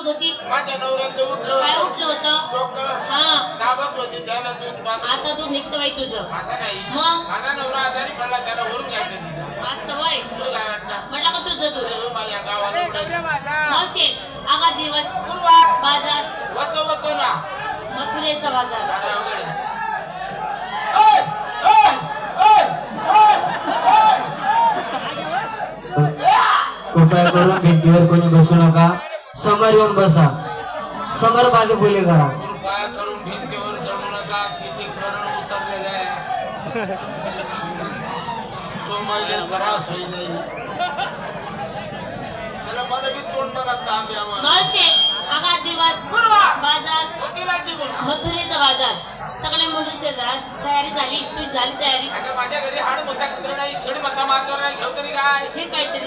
दाबत होती माझ्या नवऱ्याचं उठलं काय उठलं होतं डोकं हा दाबत होती त्याला दूध. आता दूध निघतं बाई तुझं असं नाही मग? माझा नवरा आजारी पडला त्याला वरून घ्यायचं तिथं आज सवय तुला काय वाटतं म्हटलं का तुझं दूध अरे गावाला. मावशे आगा दिवस गुरुवार बाजार वच वच ना मथुरेचा बाजार आता अवघड आहे. ओय! ओय! ओय! ओय! ओय! कृपया करून भिंतीवर कोणी बसू नका समोर येऊन बसा. समोर बाजू बोले करा करून भिंतीवर नका करण उतरलेलं आहे तो महिला त्रास होईल त्याला मला बी तोंड बघा तांबे आम्हाला मावशे आगा दिवस. गुरुवार बाजार. मथुरेचा बाजार. सगळे मुली तयारी झाली तुझी झाली तयारी. माझ्या घरी हाड मोठा कुत्र नाही शिड मता मारतो नाही घेऊ तरी काय? हे काहीतरी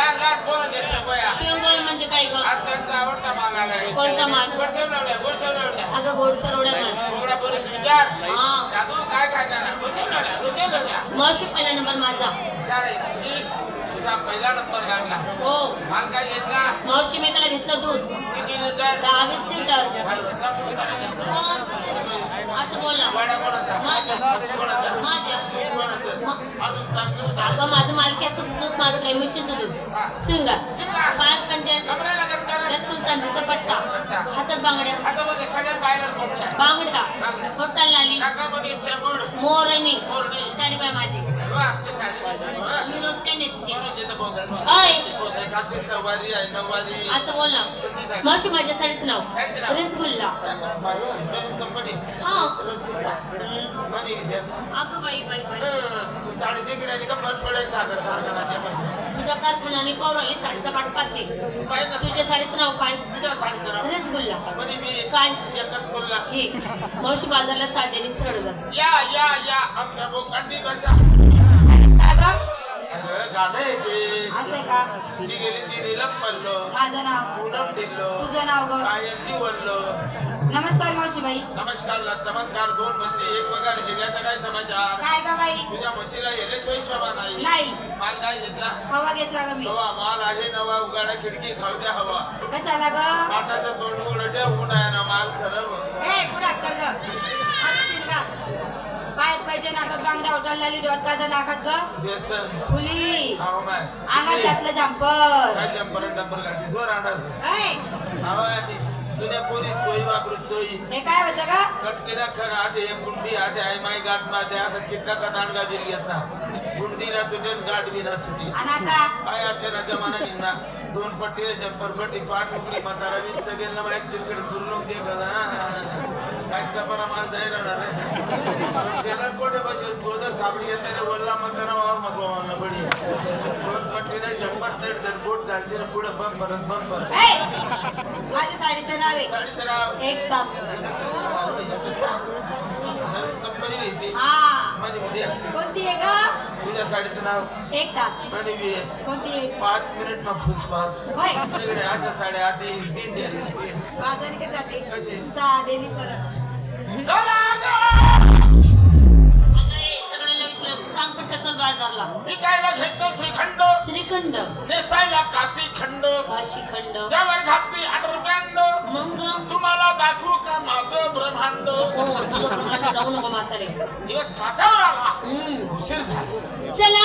पोरं शेवया शेवगोळ म्हणजे काय ग? आज त्यांचा आवडता माल आलाय कोणता माल? अगं पोरीस विचार. हा. दादू काय खायचा ना गोडशेव लावल्या गोडशेव लावल्या मावशी पहिला नंबर माझा. सारे तुझी तुझा पहिला नंबर लागला. हो. माल काय घेतला? मावशी मी त्याला घेतलं दूध. किती लिटर? दहा वीस लिटर? घेतला? असं बोल. ना वाडा कोणाचा? माझ्या. म्हशी कोणाचा माझ्या दूध कोणाचं मग- अजून चांगलं होतं. अगं माझं मालकीचं दूध माझं काय मिशीचं दूध. सिंगार पाच पंचायत. चांदीचा पट्टा. हातात बांगड्या. बांगड्या नाकामध्ये शेपूड. मोरणी. साडी बाय माझी. मी रोज काय नेसते? अय. असं बोल ना? मावशी माझ्या साडीचं नाव? रसगुल्ला. हा. अगं बाई बाई बाई. साडी देखील राहिली का पण पडेल साखर कारखाना. तुझ्या कारखान्याने पौराली साडीचा पाठ पाहते तू पाहिजे ना. तुझ्या साडीचं नाव काय? तुझ्या साडीचं नाव. रसगुल्ला. म्हणे मी काय? एकच बोलला हे मावशी बाजारला साध्याने सरळ जात या या या आमच्या बोकांडी बसा अगं, गाणं आहे ते. असं का? ती गेली ती निलम पडलो माझं नाव. पूनम दिलो तुझं नाव ग कायम निवडलो. नमस्कार मावशीबाई. नमस्कारला चमत्कार दोन म्हशी एक पगार हिऱ्याचा काय समाचार? काय ग बाई? तुझ्या म्हशीला हेले सोयी शोभा नाही. नाही. माल काय घेतला? हवा घेतला ग मी? हवा माल आहे नवा उगाडा खिडकी खाऊ द्या हवा. कशाला ग? माठाचं तोंड उलटे ऊन आहे ना माल खरं बस. ए पुढात कर ग. पायात पाहिजे नाकात बांगड्या उठायला लागली डोटकाचा नाकात ग. देसन फुली. हाव माय. घातलं जम्पर काय जंपर डंपर घातली जोर हवा आधी. जुन्या पोरी चोई वापरू चोई हे काय होतं का? कटकिरा खर आठे गुंडी आठे आई माई गाठ मारते असं किट्टा का दांडगा बिल घेत ना? गुंडी ना तुटे गाठ बी ना सुटी। काय आपल्या जमाना निघना दोन पट्टीले जंपर पट्टी पाठ मुकली म्हातारा वीज सगळं ना माहिती तिकडे दुर्लभ दे काय सपारा माल जाईल रे? त्याला कोठे बसेल? तो जर साबडी येताना वल्ला म्हातारा वावर नको. जंपर तड तर बोट घालते ना पुढे बंद परत बंद परत ऐ, माझ्या साडीचं नाव आहे. साडीचं नाव? एक तास कंपनी हा. माझी कोणती आहे का तुझ्या साडीचं नाव? एक तास. कोणती आहे? पाच मिनिट मग फुसफास होय. अशा साड्या आता येईल तीन द्या तीन बाजारी का जाते? कशी? साधेनी सरळ चला गं! अगं हे सगळं लवितलं सांग पट्ट्याचा बाजारला. विकायला घेतो श्रीखंड नेसायला काशी खंड काशीखंड. त्यावर घातली आठ रुपयांड मग? तुम्हाला दाखवू का माझं ब्रह्मांड? हो प्रमाणे जाऊ नको म्हातारे. दिवस माझ्यावर आला. उशीर झाला. चला